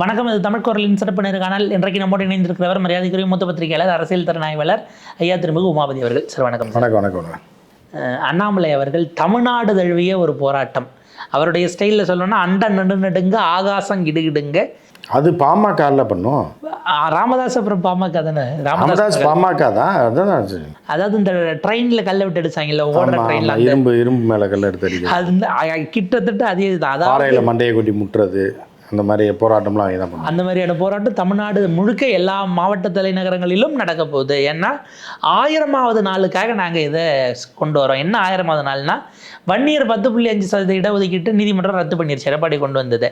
வணக்கம் இது தமிழ் குரலின் சிறப்பு நேர்காணல் இன்றைக்கு நம்மோடு இணைந்திருக்கிறவர் மரியாதைக்குரிய மூத்த பத்திரிகையாளர் அரசியல் திறனாய்வாளர் ஐயா திருமிகு உமாபதி அவர்கள். சார் வணக்கம். வணக்கம் வணக்கம் அண்ணாமலை அவர்கள் தமிழ்நாடு தழுவிய ஒரு போராட்டம். அவருடைய ஸ்டைலில் சொல்லணும்னா அண்ட நடு நடுங்க ஆகாசம் கிடுகிடுங்க அது பாமகல பண்ணும். ராமதாஸ் அப்புறம் பாமக தானே? ராமதாஸ் பாமக தான் அதுதான் அது. அதாவது இந்த ட்ரெயினில் கல்லை விட்டு அடிச்சாங்கல்ல ஓடுற ட்ரெயினில். இரும்பு இரும்பு மேலே கல் எடுத்து அது கிட்டத்தட்ட அதே இதுதான் அதாவது மண்டையை கொட்டி முட்டுறது. அந்த மாதிரி போராட்டம்லாம் அவங்க தான் அந்த மாதிரியான போராட்டம் தமிழ்நாடு முழுக்க எல்லா மாவட்ட தலைநகரங்களிலும் நடக்க போகுது. ஏன்னா ஆயிரமாவது நாளுக்காக நாங்கள் இதை கொண்டு வரோம். என்ன ஆயிரமாவது நாள்னா வன்னியர் பத்து புள்ளி அஞ்சு சதவீத இடஒதுக்கீட்டு நீதிமன்றம் ரத்து பண்ணிருச்சு எடப்பாடி கொண்டு வந்தது.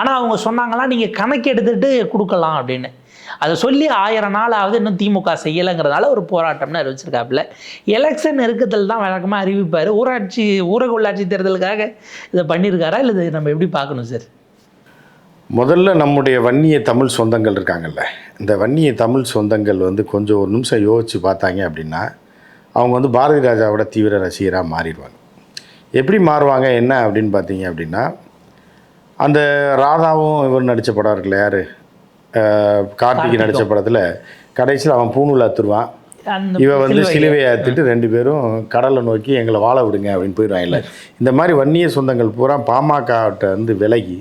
ஆனால் அவங்க சொன்னாங்களா நீங்கள் கணக்கு எடுத்துட்டு கொடுக்கலாம் அப்படின்னு. அதை சொல்லி ஆயிரம் நாளாவது இன்னும் திமுக செய்யலைங்கிறதால ஒரு போராட்டம்னு அறிவிச்சிருக்காப்புல. எலெக்ஷன் நெருக்கத்தில் தான் வழக்கமாக அறிவிப்பார். ஊராட்சி ஊரக உள்ளாட்சி தேர்தலுக்காக இதை பண்ணியிருக்காரா இல்லை இதை நம்ம எப்படி பார்க்கணும் சார்? முதல்ல நம்முடைய வன்னிய தமிழ் சொந்தங்கள் இருக்காங்கல்ல இந்த வன்னிய தமிழ் சொந்தங்கள் வந்து கொஞ்சம் ஒரு நிமிஷம் யோசித்து பார்த்தாங்க அப்படின்னா அவங்க வந்து பாரதி ராஜாவோட தீவிர ரசிகராக மாறிடுவாங்க. எப்படி மாறுவாங்க என்ன அப்படின்னு பார்த்தீங்க அப்படின்னா அந்த ராதாவும் இவர் நடித்த படம் இருக்குல்ல யார்? கார்த்திக் நடித்த படத்தில் கடைசியில் அவன் பூணூல் அத்துருவான். அந்த இவ வந்து சிலுவை. சிலுவையை ஏற்றிட்டு ரெண்டு பேரும் கடலை நோக்கி எங்களை வாழ விடுங்க அப்படின்னு போயிடுவாங்கல்ல இந்த மாதிரி வன்னிய சொந்தங்கள் பூரா பாமகட்ட வந்து விலகி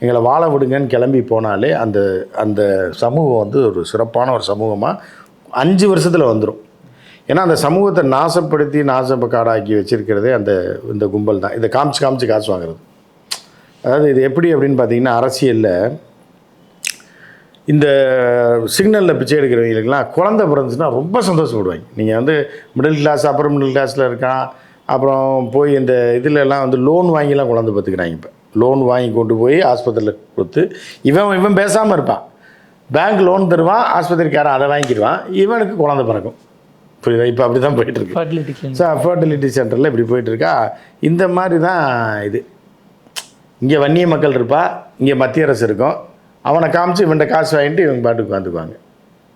எங்களை வாழ விடுங்கன்னு கிளம்பி போனாலே அந்த அந்த சமூகம் வந்து ஒரு சிறப்பான ஒரு சமூகமாக அஞ்சு வருஷத்தில் வந்துடும் ஏன்னா அந்த சமூகத்தை நாசப்படுத்தி நாசக்காடாக்கி வச்சிருக்கிறதே அந்த இந்த கும்பல் தான். இதை காமிச்சு காமிச்சு காசு வாங்குறது. அதாவது இது எப்படி அப்படின்னு பார்த்தீங்கன்னா அரசியலில் இந்த சிக்னலில் பிச்சை எடுக்கிறவங்களுக்குலாம் குழந்த பிறந்துச்சுன்னா ரொம்ப சந்தோஷப்படுவாங்க. நீங்கள் வந்து மிடில் கிளாஸ் அப்புறம் மிடில் கிளாஸில் இருக்கான் அப்புறம் போய் இந்த இதுலலாம் வந்து லோன் வாங்கிலாம் குழந்தை பார்த்துக்கிறாங்க இப்போ. லோன் வாங்கி கொண்டு போய் ஆஸ்பத்திரியில் கொடுத்து இவன் இவன் பேசாமல் இருப்பான். பேங்க் லோன் தருவான் ஆஸ்பத்திரிக்காரன் அதை வாங்கிடுவான் இவனுக்கு குழந்தை பிறக்கும். புரியுதா? இப்போ அப்படி தான் போயிட்டுருக்கு. சார் ஃபர்டிலிட்டி சென்டரில் இப்படி போயிட்டுருக்கா. இந்த மாதிரி தான் இது. இங்கே வன்னிய மக்கள் இருப்பா இங்கே மத்திய அரசு இருக்கும். அவனை காமிச்சு இவன்கிட்ட காசு வாங்கிட்டு இவங்க பாட்டுக்கு வந்துக்குவாங்க.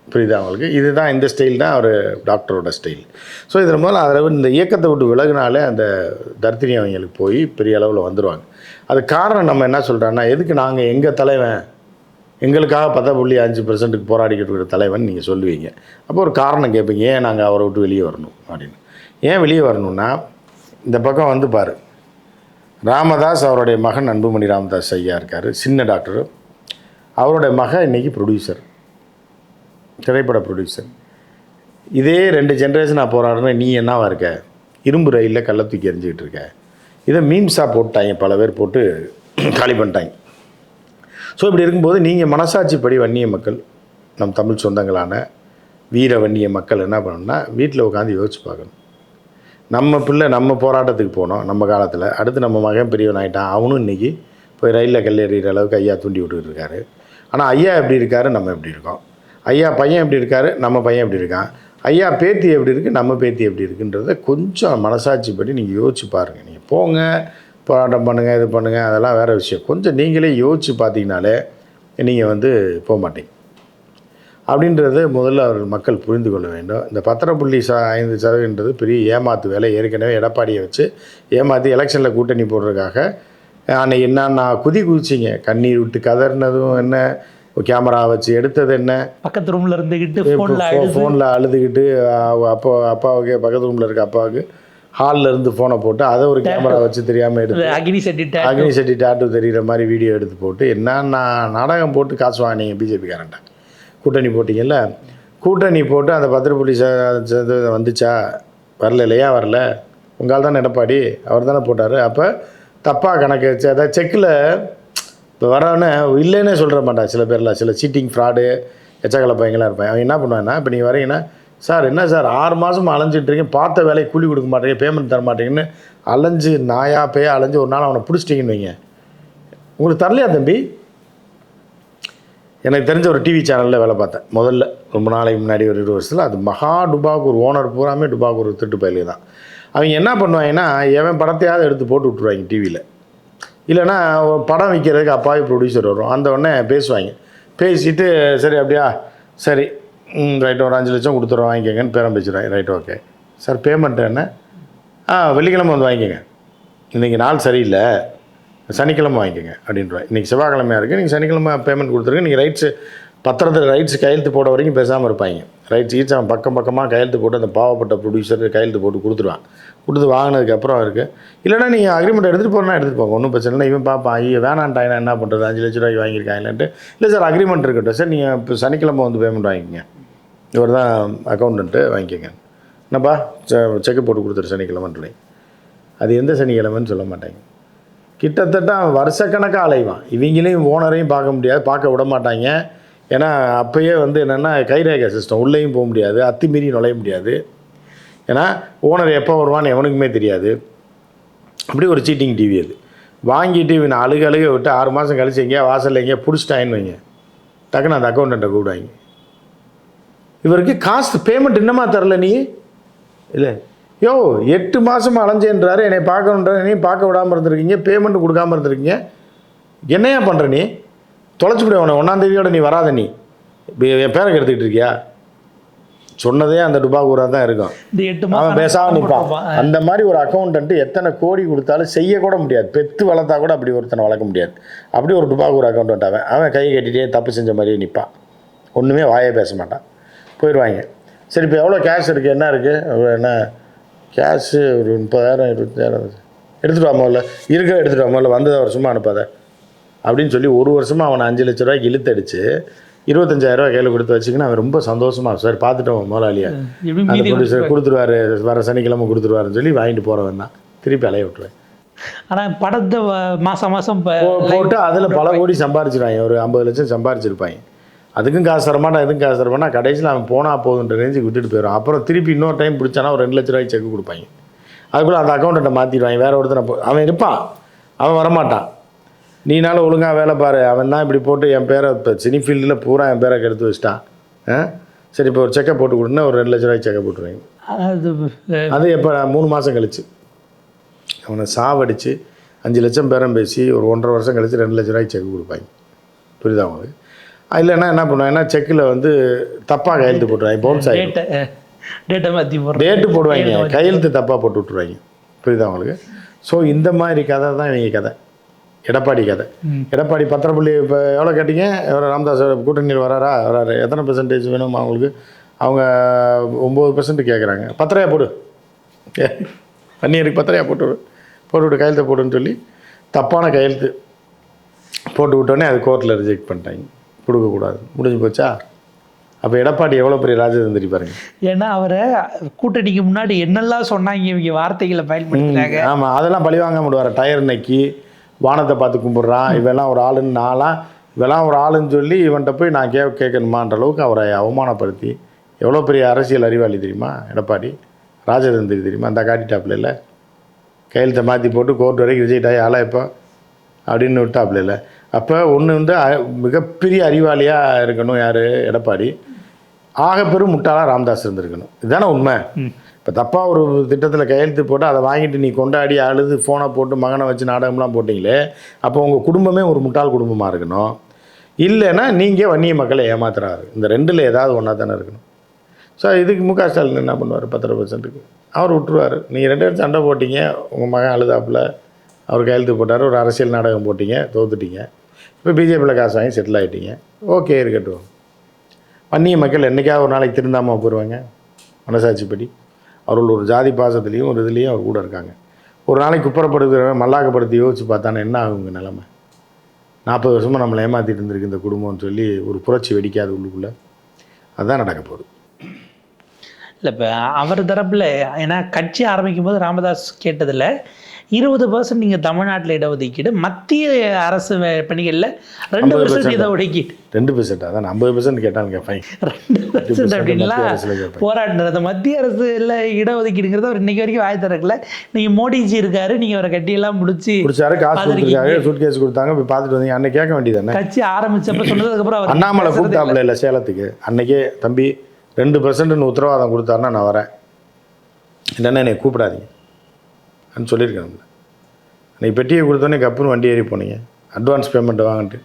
புரியுதா அவங்களுக்கு இதுதான் இந்த ஸ்டைல் தான் ஒரு டாக்டரோட ஸ்டைல் ஸோ இதில் முதல்ல அதில் இந்த இயக்கத்தை விட்டு விலகுனாலே அந்த தர்த்தினி அவங்களுக்கு போய் பெரிய அளவில் வந்துடுவாங்க அது காரணம் நம்ம என்ன சொல்கிறோன்னா எதுக்கு நாங்கள் எங்கள் தலைவன் எங்களுக்காக பத்தா புள்ளி அஞ்சு பெர்சன்ட்டுக்கு போராடிக்கிட்டு இருக்கிற தலைவன் நீங்கள் சொல்லுவீங்க. அப்போ ஒரு காரணம் கேட்பீங்க ஏன் நாங்கள் அவரை விட்டு வெளியே வரணும் அப்படின்னு. ஏன் வெளியே வரணும்னா இந்த பக்கம் வந்து பாரு. ராமதாஸ் அவருடைய மகன் அன்புமணி ராமதாஸ் ஐயா இருக்கார் சின்ன டாக்டர். அவருடைய மகன் இன்றைக்கி ப்ரொடியூசர் திரைப்பட ப்ரொடியூசர் இதே ரெண்டு ஜென்ரேஷனாக போராடுன நீ என்னவா இருக்க? இரும்பு ரயிலில் கள்ள தூக்கி எறிஞ்சிக்கிட்டு இருக்க. இதை மீம்ஸாக போட்டாங்க பல பேர் போட்டு காலி பண்ணிட்டாங்க. ஸோ இப்படி இருக்கும்போது நீங்கள் மனசாட்சிப்படி வன்னிய மக்கள் நம் தமிழ் சொந்தங்களான வீர வன்னிய மக்கள் என்ன பண்ணணும்னா வீட்டில் உட்காந்து யோசிச்சு பார்க்கணும். நம்ம பிள்ளை நம்ம போராட்டத்துக்கு போனோம் நம்ம காலத்தில். அடுத்து நம்ம மகன் பெரியவன் ஆகிட்டான் அவனும் இன்றைக்கி போய் ரயிலில் கல்லேறிகிற அளவுக்கு ஐயா தூண்டி விட்டுருக்காரு இருக்காரு. ஆனால் ஐயா எப்படி இருக்காரு நம்ம எப்படி இருக்கோம்? ஐயா பையன் எப்படி இருக்காரு நம்ம பையன் எப்படி இருக்கான்? ஐயா பேத்தி எப்படி இருக்குது நம்ம பேத்தி எப்படி இருக்குன்றத கொஞ்சம் மனசாட்சிப்படி நீங்கள் யோசிச்சு பாருங்கள் நீங்கள் போங்க போராட்டம் பண்ணுங்கள் இது பண்ணுங்கள் அதெல்லாம் வேறு விஷயம். கொஞ்சம் நீங்களே யோசிச்சு பார்த்தீங்கனாலே நீங்கள் வந்து போக மாட்டீங்க. அப்படின்றது முதல்ல அவர் மக்கள் புரிந்து கொள்ள வேண்டும். இந்த பத்தரை புள்ளி ச ஐந்து சதவீதன்றது பெரிய ஏமாத்து வேலை. ஏற்கனவே எடப்பாடியை வச்சு ஏமாற்றி எலெக்ஷனில் கூட்டணி போடுறதுக்காக அன்னைக்கு என்ன நான் குதி குதிச்சிங்க. கண்ணீர் விட்டு கதறினதும் என்ன? கேமரா வச்சு எடுத்தது என்ன? பக்கத்து ரூம்ல இருந்துகிட்டு ஃபோனில் அழுது. ஃபோனில் அழுதுகிட்டு அப்பா அப்பாவுக்கு பக்கத்து ரூமில் இருக்க அப்பாவுக்கு ஹாலில் இருந்து ஃபோனை போட்டு அதை ஒரு கேமரா வச்சு தெரியாமல் எடுத்து அக்னி செட்டி. அக்னி செட்டி டாட்டு தெரிகிற மாதிரி வீடியோ எடுத்து போட்டு என்ன நான் நாடகம் போட்டு காசு வாங்கினீங்க பிஜேபிக்காரன்ட்ட கூட்டணி போட்டிங்கல்ல? கூட்டணி போட்டு அந்த பத்திர புள்ளி ச ச- வந்துச்சா? வரல இல்லையா? வரல. உங்களால் தானே எடப்பாடி? அவர் தானே போட்டார். அப்போ தப்பாக கணக்கு வச்சு அதாவது செக்கில் இப்போ வரவனே இல்லைன்னே சொல்கிற மாட்டான் சில பேர்லாம். சில சீட்டிங் ஃப்ராடு எச்சக்கலை பையங்களாம் இருப்பான். அவன் என்ன பண்ணுவான்னா இப்போ நீங்கள் வரீங்கன்னா சார் என்ன சார் ஆறு மாதம் அலைஞ்சிட்டு இருக்கீங்க பார்த்த வேலையை கூலி கொடுக்க மாட்டேங்க பேமெண்ட் தர மாட்டேங்கன்னு அலைஞ்சு நாயா பேயா அலைஞ்சு ஒரு நாள் அவனை பிடிச்சிட்டிங்கன்னு வைங்க. உங்களுக்கு தரலையா தம்பி? எனக்கு தெரிஞ்ச ஒரு டிவி சேனலில் வேலை பார்த்தேன். முதல்ல ரொம்ப நாளைக்கு முன்னாடி ஒரு இருபது வருஷத்தில் அது மகா டுபாக்கு ஒரு ஓனர் பூராமே டுபாக்கு ஒரு திட்டு பயிலே தான். அவங்க என்ன பண்ணுவாங்கன்னா எவன் படத்தையாவது எடுத்து போட்டு விட்ருவாங்க டிவியில் இல்லைன்னா படம் விற்கிறதுக்கு அப்பாவி ப்ரொடியூசர் வரும் அந்த உடனே பேசுவாங்க. பேசிட்டு சரி அப்படியா? சரி ரைட் ஒரு அஞ்சு லட்சம் கொடுத்துருவோம் வாங்கிக்கங்கன்னு பேரம் பேசுகிறேன் ரைட் ஓகே சார் பேமெண்ட் என்ன? ஆ வெள்ளிக்கிழமை வந்து வாங்கிக்கோங்க. இன்றைக்கி நாள் சரியில்லை. சனிக்கிழமை வாங்கிக்கோங்க அப்படின்றேன் இன்றைக்கி செவ்வாய்க்கிழமையாக இருக்குது நீங்கள் சனிக்கிழமை பேமெண்ட் கொடுத்துருங்க நீங்கள் ரைட்ஸு பத்திரத்தில் ரைட்ஸ் கையெழுத்து போட வரைக்கும் பேசாமல் இருப்பாங்க. ரைட்ஸ் ஈச் அவன் பக்கம் பக்கமாக கையெழுத்து போட்டு அந்த பாவப்பட்ட ப்ரொடியூசர் கையெழுத்து போட்டு கொடுத்துருவான். கொடுத்து வாங்கினதுக்கப்புறம் இருக்குது இல்லைனா நீங்கள் அக்ரிமெண்ட் எடுத்துகிட்டு போகிறனா எடுத்துகிட்டு போங்க. ஒன்றும் பிரச்சனை இல்லை. இவன் பார்ப்பான் ஐயோ வேணான்ட்டாங்க என்ன பண்ணுறது அஞ்சு லட்ச ரூபாய்க்கு வாங்கியிருக்காங்கன்ட்டு இல்லை சார் அக்ரிமெண்ட் இருக்கட்டும். சார் நீங்கள் இப்போ சனிக்கிழமை வந்து பேமெண்ட் வாங்கிக்கங்க. இவர் தான் அக்கௌண்டன்ட்டு வாங்கிக்கோங்க. என்னப்பா? செக்கு போட்டு கொடுத்துரு சனிக்கிழமைன்றேன் அது எந்த சனிக்கிழமைன்னு சொல்ல மாட்டாங்க. கிட்டத்தட்ட வருஷக்கணக்காக அலைவான். இவங்களையும் ஓனரையும் பார்க்க முடியாது பார்க்க விட மாட்டாங்க. ஏன்னா அப்போயே வந்து என்னென்னா கைரேகை சிஸ்டம் உள்ளேயும் போக முடியாது அத்துமீறி நுழைய முடியாது. ஏன்னா ஓனர் எப்போ வருவான்னு எவனுக்குமே தெரியாது. அப்படி ஒரு சீட்டிங் டிவி அது. வாங்கிட்டு இவன் அழுக அழுக விட்டு ஆறு மாதம் கழிச்சு எங்கேயா வாசலில் எங்கேயா பிடிச்சிட்டாயின்னு வைங்க. டக்குன்னு அந்த அக்கௌண்ட்டை கூப்பிடுவாங்க. இவருக்கு காசு பேமெண்ட் இன்னமா தரல நீ? இல்லை. யோ எட்டு மாதம் அலைஞ்சேன்றாரு என்னை பார்க்கணுன்றாரு என்னையும் பார்க்க விடாமல் இருந்திருக்கீங்க பேமெண்ட் கொடுக்காம இருந்திருக்கீங்க. என்னையா பண்ணுற நீ? தொலைச்சி விட உன ஒன்றாந்தேதியோட நீ வராத நீ. என் பேரை கெடுத்துக்கிட்டு இருக்கியா? சொன்னதே அந்த டுபாகூரா தான் இருக்கும். அவன் பேசாம நிற்பான். அந்த மாதிரி ஒரு அக்கௌண்டன்ட் எத்தனை கோடி கொடுத்தாலும் செய்ய கூட முடியாது. பெத்து வளர்த்தா கூட அப்படி ஒருத்தனை வளர்க்க முடியாது. அப்படி ஒரு டுபாகூர் அக்கௌண்டன்ட் அவன். அவன் கையை கட்டிட்டே தப்பு செஞ்ச மாதிரியே நிற்பான் ஒன்றுமே வாயே பேச மாட்டான். போயிடுவாங்க. சரி இப்போ எவ்வளோ கேஷ் இருக்குது என்ன இருக்குது என்ன? கேஷு ஒரு முப்பதாயிரம் இருபத்தாயிரம் எடுத்துகிட்டு வா முதல்ல இருக்கிற எடுத்துகிட்டு வா முதல்ல வந்ததை வருஷமாக அனுப்பாத. அப்படின்னு சொல்லி ஒரு வருஷமாக அவனை அஞ்சு லட்ச ரூபாய்க்கு இழுத்தடிச்சு இருபத்தஞ்சாயிரம் ரூபாய் கையில் கொடுத்து வச்சிங்கன்னா அவன் ரொம்ப சந்தோஷமாக சார் பார்த்துட்டோம் முதலாளியை. அந்த ப்ரொடியூசர் கொடுத்துருவாரு வர சனிக்கிழமை கொடுத்துருவாருன்னு சொல்லி வாங்கிட்டு போகிறவன் தான். திருப்பி அலைய விட்டுருவேன். ஆனா படத்தை ப- போ- போட்டு அதில் பல கோடி சம்பாரிச்சிருவாங்க. ஒரு ஐம்பது லட்சம் சம்பாரிச்சிருப்பாங்க. அதுக்கும் காசு தரமாட்டா எதுவும் காசு தரமாட்டா? கடைசியில் அவன் போனால் போதுன்ற ரேஞ்சுக்கு விட்டுட்டு போயிடும் அப்புறம் திருப்பி இன்னொரு டைம் பிடிச்சானா ஒரு ரெண்டு லட்ச ரூபாய்க்கு செக் கொடுப்பாங்க. அதுக்குள்ளே அந்த அக்கௌண்ட்டை மாற்றிடுவாங்க வேற ஒருத்தனை அவன் இருப்பான். அவன் வரமாட்டான். நீனால ஒழுங்காக வேலை பாரு. அவன் தான் இப்படி போட்டு என் பேரை இப்போ சினி ஃபீல்டில் பூரா என் பேரை கெடுத்து வச்சிட்டான். சரி இப்போ ஒரு செக்கை போட்டு கொடுன்னா ஒரு ரெண்டு லட்ச ரூபாய்க்கு செக்கை போட்டுருவாங்க. அது எப்போ? மூணு மாதம் கழிச்சு. அவனை சாவடிச்சு அஞ்சு லட்சம் பேரம் பேசி ஒரு ஒன்றரை வருஷம் கழிச்சு ரெண்டு லட்ச ரூபாய்க்கு செக் கொடுப்பாங்க. புரியுதா அவங்களுக்கு இல்லைன்னா என்ன பண்ணுவாங்கன்னா செக்கில் வந்து தப்பாக கையெழுத்து போட்டுருவாங்க பவுன்ஸ் ஆகி டேட்டை டேட்டை மாற்றி போடுறேன். டேட்டு போடுவாங்க. கையெழுத்து தப்பாக போட்டு விட்ருவாங்க புரியுதா அவங்களுக்கு ஸோ இந்த மாதிரி கதை தான் இவங்க கதை. எடப்பாடி கதை. எடப்பாடி பத்திரப்பள்ளி இப்போ எவ்வளோ கேட்டீங்க? எவ்வளோ ராமதாஸ் கூட்டணியில் வராரா? வராரு. எத்தனை பெர்சன்டேஜ் வேணும் அவங்களுக்கு? அவங்க ஒம்பது பெர்சன்ட் கேட்குறாங்க பத்திரையா போடு. பன்னியருக்கு பத்திரையா போட்டு விடு. போட்டு விட்டு கையெழுத்து போடுன்னு சொல்லி தப்பான கையெழுத்து போட்டு விட்டோன்னே அது கோர்ட்டில் ரிஜெக்ட் பண்ணிட்டாங்க. கொடுக்கக்கூடாது. முடிஞ்சு போச்சா? அப்போ எடப்பாடி எவ்வளோ பெரிய ராஜதந்திரி பாருங்க. ஏன்னா அவரை கூட்டணிக்கு முன்னாடி என்னெல்லாம் சொன்னாங்க இவங்க வார்த்தைகளை பயன்படுத்தினாங்க ஆமாம் அதெல்லாம் பழிவாங்க முடிவார் டயர் நக்கி வானத்தை பார்த்து கும்பிட்றான். இவெல்லாம் ஒரு ஆளுன்னு நான்லாம் இவெல்லாம் ஒரு ஆளுன்னு சொல்லி இவன்கிட்ட போய் நான் கே கேட்கணுமான்ற அளவுக்கு அவரை அவமானப்படுத்தி எவ்வளோ பெரிய அரசியல் அறிவாளி தெரியுமா எடப்பாடி? ராஜதந்திரி தெரியுமா? அந்த காட்டிட்டாப்புல இல்லை? கையெழுத்தை மாற்றி போட்டு கோர்ட் வரைக்கும் ரிஜெக்ட் ஆகி ஆளா இப்போ அப்படின்னு விட்டாப்புல இல்லை? அப்போ ஒன்று வந்து மிகப்பெரிய அறிவாளியாக இருக்கணும் யார்? எடப்பாடி. ஆகப்பெரும் முட்டாளாக ராமதாஸ் இருந்திருக்கணும். இதுதானே உண்மை. இப்போ தப்பாக ஒரு திட்டத்தில் கையெழுத்து போட்டு அதை வாங்கிட்டு நீ கொண்டாடி அழுது ஃபோனை போட்டு மகனை வச்சு நாடகம்லாம் போட்டிங்களே அப்போ உங்கள் குடும்பமே ஒரு முட்டாள் குடும்பமாக இருக்கணும். இல்லைன்னா நீங்கள் வன்னிய மக்களை ஏமாத்துறாரு. இந்த ரெண்டில் ஏதாவது ஒன்றா தானே இருக்கணும். ஸோ இதுக்கு முக ஸ்டாலின் என்ன பண்ணுவார்? பத்தரை பர்சன்ட்டுக்கு அவர் விட்டுருவார். நீங்கள் ரெண்டு பேரும் சண்டை போட்டீங்க உங்கள் மகன் அழுதாப்புல அவர் கையெழுத்து போட்டார் ஒரு அரசியல் நாடகம் போட்டீங்க தோத்துட்டீங்க. இப்போ பிஜேபியில் காசு வாங்கி செட்டில் ஆகிட்டீங்க ஓகே இருக்கட்டும். வன்னிய மக்கள் என்றைக்காவது ஒரு நாளைக்கு திருந்தாமல் போயிடுவாங்க மனசாட்சிப்படி அவர்கள் ஒரு ஜாதி பாசத்துலேயும் ஒரு இதுலேயும் அவர் கூட இருக்காங்க. ஒரு நாளைக்கு குப்புறப்படுத்துகிறவன் மல்லாக்கப்படுத்தி யோசிச்சு பார்த்தானே என்ன ஆகுங்க நிலமை? நாற்பது வருஷமாக நம்மளை ஏமாற்றிட்டு இருந்திருக்கு இந்த குடும்பம்னு சொல்லி ஒரு புரட்சி வெடிக்காது உள்ளுக்குள்ளே. அதுதான் நடக்க போகுது. இல்லை இப்போ அவர் தரப்புல ஏன்னா கட்சி ஆரம்பிக்கும் போது ராமதாஸ் கேட்டதில் இருபது பர்சன்ட் நீங்கள் தமிழ்நாட்டில் இடஒதுக்கீடு மத்திய அரசு பணிகளில் ரெண்டு 50% பர்சன்ட் இடஒதுக்கீடு. ரெண்டு பெர்சென்ட் அதான் ஐம்பது பெர்சென்ட் கேட்டாங்க ஃபைன் ரெண்டு பர்சன்ட் அப்படின்லாம். போராடினது மத்திய அரசுல இடஒதுக்கீடுங்கிறது அவர் இன்னைக்கு வரைக்கும் வாய் திறக்கல. நீங்கள் மோடிஜி இருக்காரு நீங்கள் அவரை கட்டியெல்லாம் முடிச்சு பிடிச்சாரு காசு. கொடுத்துருக்காங்க சூட் கேஸ் கொடுத்தாங்க போய் பார்த்துட்டு வந்தீங்க. அன்னைக்கு கேட்க வேண்டியதானே கட்சி ஆரம்பிச்சப்ப சொன்னதுக்கப்புறம் அவர் அண்ணாமலை. கூப்பிட்டாப்புல இல்லை சேலத்துக்கு. அன்னைக்கே தம்பி ரெண்டு பெர்சன்ட்னு உத்தரவாதம் கொடுத்தாருன்னா நான் வரேன். இல்லைன்னா என்னை கூப்பிடாதீங்க. அப்படின்னு சொல்லியிருக்கேன் நம்மள அன்றைக்கி பெட்டியை கொடுத்தோன்னே கப்புன்னு வண்டி ஏறி போனீங்க. அட்வான்ஸ் பேமெண்ட் வாங்கிட்டு.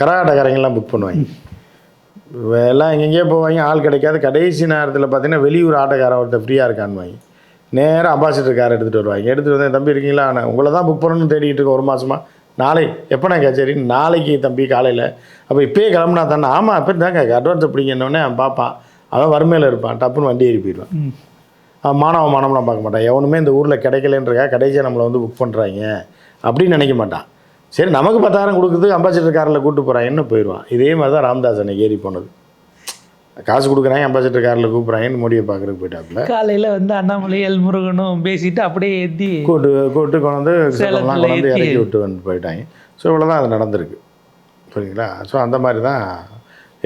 கரகாட்டக்காரங்கெல்லாம் புக் பண்ணுவாங்க. எல்லாம் எங்கெங்கேயோ போவாங்க. ஆள் கிடைக்காது. கடைசி நேரத்தில் பார்த்தீங்கன்னா வெளியூர் ஆட்டோக்காரன் ஒருத்தர் ஃப்ரீயாக இருக்கான்னு நேராக அம்பாசிடர் கார் எடுத்துகிட்டு வருவாங்க. எடுத்துகிட்டு வந்து தம்பி இருக்கீங்களா? நான் உங்களை தான் புக் பண்ணணும்னு தேடிக்கிட்டு இருக்கேன் ஒரு மாதமா நாளை எப்போ நான் கச்சேரி? நாளைக்கு தம்பி காலையில். அப்போ இப்போயே கிளம்புனா தானே? ஆமாம் இப்போ தாங்க அட்வான்ஸ் பிடிங்கன்னொடனே அவன் பார்ப்பான் அவன் வறுமையில் இருப்பான். டப்புன்னு வண்டி ஏறி போயிடுவான். அவன் மானவன் மானம்லாம் பார்க்க மாட்டான். எவனுமே இந்த ஊரில் கிடைக்கலன்றக்கா கடைசியாக நம்மளை வந்து புக் பண்ணுறாங்க அப்படின்னு நினைக்க மாட்டான். சரி நமக்கு பத்தாயிரம் கொடுக்குறது அம்பாசிடர் காரில் கூட்டு போகிறாங்கன்னு போயிடுவான்? இதே மாதிரி தான் ராமதாஸ் அன்னைக்கு ஏறி போனது. காசு கொடுக்குறாங்க அம்பாசிடர் காரில் கூப்பிட்றாங்கன்னு மோடியை பார்க்குறதுக்கு போயிட்டாப்புல. காலையில வந்து அண்ணாமலை எல் முருகனும் பேசிட்டு அப்படியே ஏத்தி கூட்டு கூட்டு கொண்டு வந்து செல்லம்லாம் கொண்டு வந்து. இறக்கி விட்டு வந்து போயிட்டாங்க. ஸோ இவ்வளோ அது நடந்திருக்கு. புரியுங்களா ஸோ அந்த மாதிரி தான்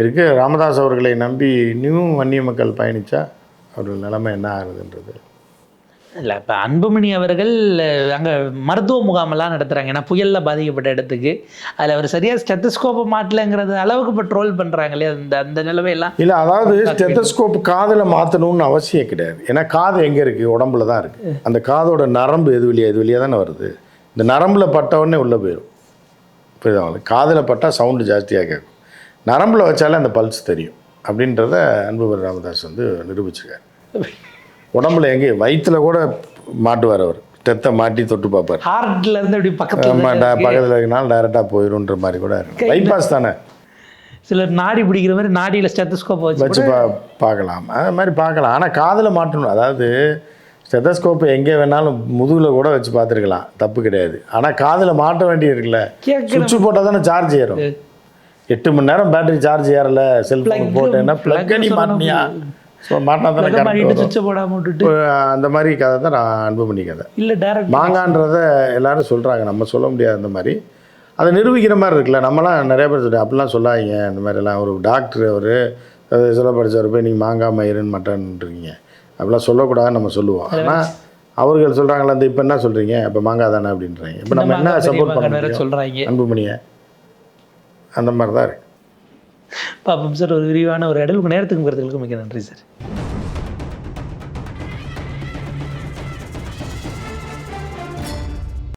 இருக்குது ராமதாஸ் அவர்களை நம்பி இன்னும் வன்னிய மக்கள் பயணித்தா அவர்கள் நிலைமை என்ன ஆகுதுன்றது. இல்லை இப்போ அன்புமணி அவர்கள் அங்கே மருத்துவ முகாமெல்லாம் நடத்துகிறாங்க ஏன்னா புயலில் பாதிக்கப்பட்ட இடத்துக்கு. அதில் அவர் சரியாக ஸ்டெத்தஸ்கோப்பை மாட்டலைங்கிறது அளவுக்கு இப்போ ட்ரோல் பண்ணுறாங்களே அந்த அந்த நிலவையெல்லாம் இல்லை அதாவது ஸ்டெத்தஸ்கோப் காதில் மாற்றணும்னு அவசியம் கிடையாது. ஏன்னா காது எங்கே இருக்குது உடம்புல தான் இருக்குது அந்த காதோட நரம்பு எது வழியா இது வழியாக தானே வருது? இந்த நரம்பில் பட்ட உடனே உள்ளே போயிடும் புரியுதா? காதில் பட்டால் சவுண்டு ஜாஸ்தியாக கேட்கும் நரம்பில் வச்சாலே அந்த பல்ஸ் தெரியும். அப்படின்றத அன்புபர் ராமதாஸ் வந்து நிரூபிச்சிருக்காரு. உடம்புல எங்கே? வயிற்றுல கூட மாட்டுவார் அவர். டெத்தை மாட்டி தொட்டு பார்ப்பார். ஹார்ட்ல இருந்து அப்படி பக்கத்தில் பக்கத்தில் இருக்கனால டைரெக்டாக போயிடும்ன்ற மாதிரி கூட இருக்கும் பைபாஸ் தானே? சிலர் நாடி பிடிக்கிற மாதிரி நாடியில் ஸ்டெத்தஸ்கோப்பை வச்சு வச்சு பா பார்க்கலாம். அது மாதிரி பார்க்கலாம். ஆனால் காதில் மாட்டணும். அதாவது ஸ்டெதஸ்கோப்பை எங்கே வேணாலும் முதுகில் கூட வச்சு பார்த்துருக்கலாம். தப்பு கிடையாது. ஆனால் காதில் மாட்ட வேண்டியது இருக்குல்ல. சுவிட்ச் போட்டால் தானே சார்ஜ் ஏறும். எட்டு மணி நேரம் பேட்டரி சார்ஜ் ஏறல. செல்ஃபோன் போட்டேன்னா ப்ளக் அடி மாட்டினியா? ஸோ மாட்டினா சுவிட்சை போடாம விட்டுட்டு. அந்த மாதிரி கதை தான் நான் அன்பு பண்ணி கதை இல்லை டேரக்ட் மாங்கான்றத எல்லாரும் சொல்கிறாங்க நம்ம சொல்ல முடியாது அந்த மாதிரி. அதை நிரூபிக்கிற மாதிரி இருக்குல்ல. நம்மலாம் நிறைய பேர் சொல்லி அப்படிலாம் சொல்லாதீங்க. இந்த மாதிரிலாம் ஒரு டாக்டர் அவர் சொல்ல படித்தவர் போய் நீங்கள் மாங்காய் மயிருன்னு மட்டன்றீங்க. அப்படிலாம் சொல்லக்கூடாதுன்னு நம்ம சொல்லுவோம். ஆனால் அவர்கள் சொல்கிறாங்களா இந்த இப்போ என்ன சொல்கிறீங்க இப்போ மாங்காய் தானே அப்படின்றாங்க. இப்போ நம்ம என்ன சப்போர்ட் பண்ண சொல்றாங்க. அன்புமணியை அந்த மாதிரி தான் இருக்குது பாப்போம் சார் ஒரு விரிவான ஒரு இடலுக்கு நேரத்துக்கு போகிறதுக்கு மிக நன்றி சார்.